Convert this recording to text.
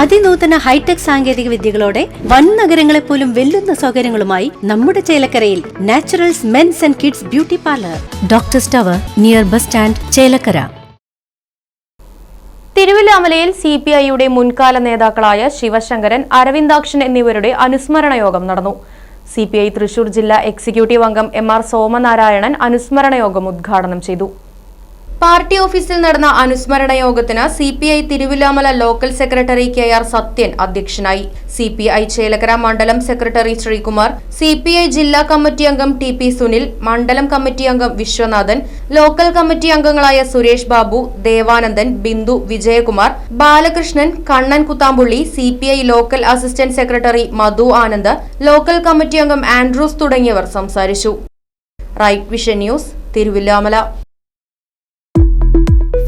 അതിനൂതന hi tech സാങ്കേതിക വിദ്യകളോടെ വൻ നഗരങ്ങളെ പോലും വെല്ലുന്ന സൗകര്യങ്ങളുമായി നമ്മുടെ ചേലക്കരയിൽ naturals mens and kids beauty parlour. Doctor സ്റ്റവർ near bus stand Chelakkara. തിരുവില്ലാമലയിൽ സി പി ഐയുടെ മുൻകാല നേതാക്കളായ ശിവശങ്കരൻ അരവിന്ദാക്ഷൻ എന്നിവരുടെ അനുസ്മരണ യോഗം നടന്നു. സി പി ഐ തൃശൂർ ജില്ലാ എക്സിക്യൂട്ടീവ് അംഗം എം ആർ സോമനാരായണൻ അനുസ്മരണ യോഗം ഉദ്ഘാടനം ചെയ്തു. പാർട്ടി ഓഫീസിൽ നടന്ന അനുസ്മരണ യോഗത്തിന് C P I Thiruvilwamala local secretary K R Sathyan അധ്യക്ഷനായി. സി പി ഐ ചേലക്കര മണ്ഡലം secretary Sreekumar C P I ജില്ലാ കമ്മിറ്റി അംഗം ടി പി സുനിൽ മണ്ഡലം കമ്മിറ്റി അംഗം വിശ്വനാഥൻ ലോക്കൽ കമ്മിറ്റി അംഗങ്ങളായ Suresh Babu Devanandan Bindu Vijayakumar Balakrishnan Kannan Kuthampully C P I local assistant secretary Madhu Anand local committee അംഗം Andrews തുടങ്ങിയവർ സംസാരിച്ചു. Right vision news Thiruvilwamala.